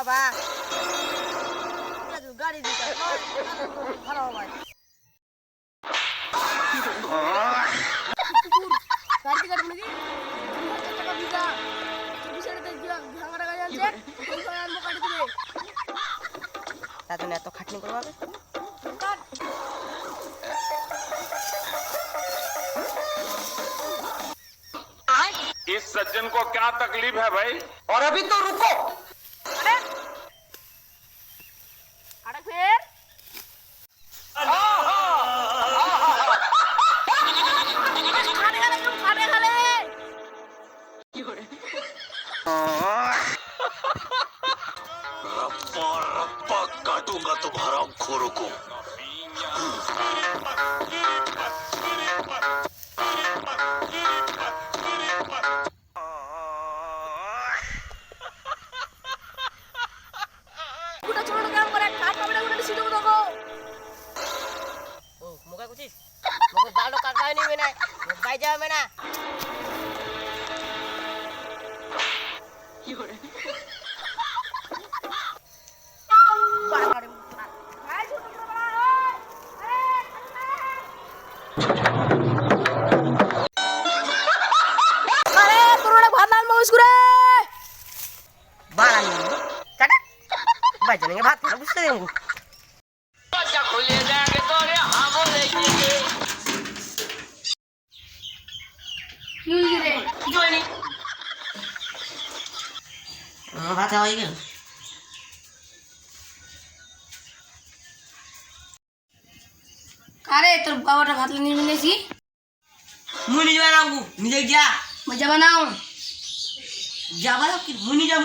বাবা? গাড়ি দিতে ভালো বাবা তার জন্য এত খাটনি করবো হবে इस सज्जन को क्या तकलीफ है भाई और अभी तो रुको আরে रप्पा रप्पा काटूंगा तुम्हारा खोरों को গুটা ছোট কাম করে কাট পাবে না গুটা সিটো দেখো ও মুখা কুচিস মুখে দাঁড়ো কাকাই নিবে না মুখ বাই যাবে না ভাই জানেঙ্গে ভাত খানা বুঝতে দেবো ভাত হয়ে গেল আরে তোর বাবাটা ভাত নিয়ে নিয়েছি মুই নিজে বানাবো নিজে যা মজা বানাও যা বানাবো কি মুই নিজে যাব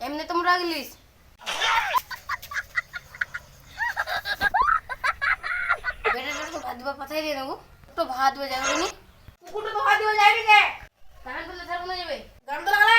হুম তো মরা গেলিস। বেটাটা তো ভাত দিবা পাঠাই দিয়ে দেবো। তো ভাত হয়ে যাবে নি কুকুরটা তো ভাত দিবা যাইবি কে কারণ তো লেথার না যাবে। গান তো লাগালে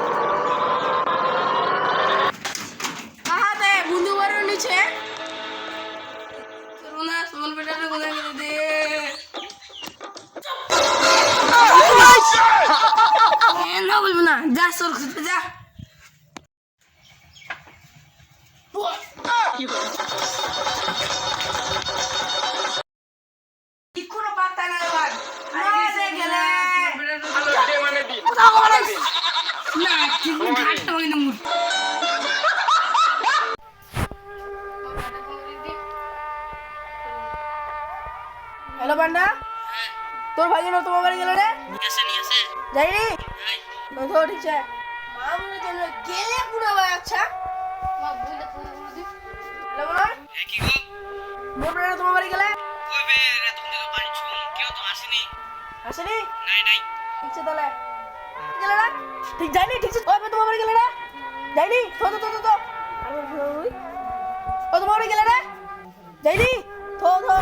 ঘাটটা ভাঙিনি মুখ হ্যালো বান্ডা তোর ভাই তোমার বাড়ি গেল রে? যাইনি তো তো ঠিক আছে মামুনি জন্য গেলে পুরো আচ্ছা। মা বলে ফোন করে দি হ্যালো বলো মোর বেড়া তোমার বাড়ি গেলে? আসেনি। ঠিক আছে তাহলে। গেলে না? ঠিক যাইনি ঠিক আছে। ওই তোমার বাড়ি গেলে না? যাইনি তো তো তো তো তো ও তোমার বাড়ি গেলে না? যাইনি তো তো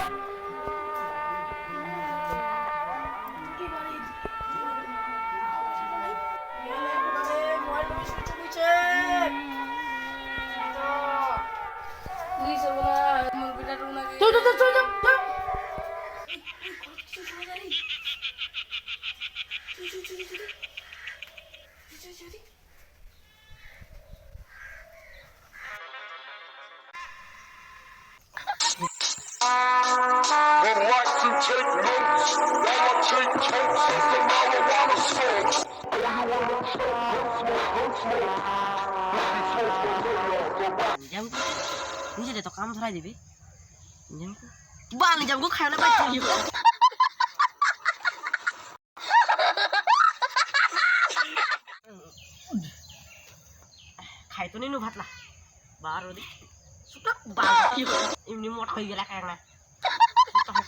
নিজে তো কাম ধরাই দিবি জামকু বাল জামকু খানা পাই খাই তো নিনু ভাতলা বার ওদি সুটা বাল এমনি মোটা হয়ে গেল এক না সুটা হোক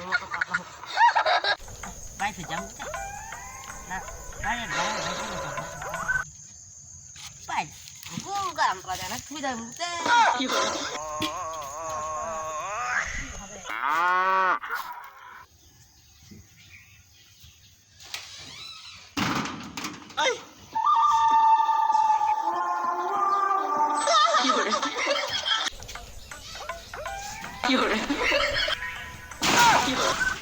মোটা পাতলা হোক পাইছে জামকু না বাইরে বাইরে গাম করা কি 이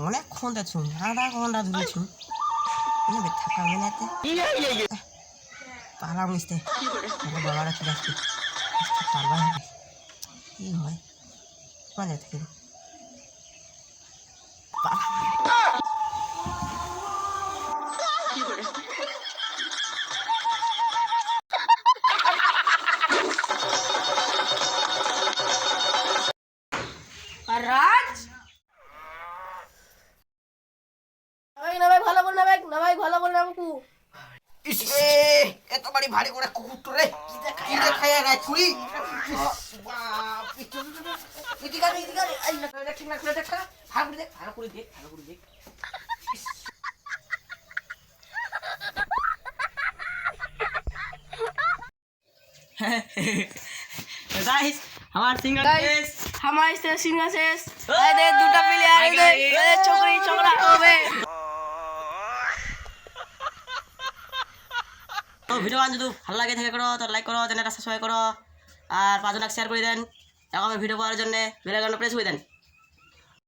অনেকক্ষণ দেখুন আধা ঘণ্টা ধরেছুন নেবে থাকা বেলাতে পালাম নিস্তে বাবারা চলে আসছে পারবা হবে কি হয় মানে থাকি না ভাই না ভাই ভালো করে এত বাড়ি ভারী করে কুকুর কি রে ছুরি আমার সিঙ্গেল শেষ। আমার সিঙ্গেল শেষ। দুটা পিলে আর ভিডিও গান যদি ভালো লাগে থেকে করো তো লাইক করো চ্যানেলটা সাবস্ক্রাইব করো, আর পাঁচ লাখ শেয়ার করে দেন। এরকম ভিডিও পাওয়ার জন্য বেলাগানটা প্রেস করে দেন।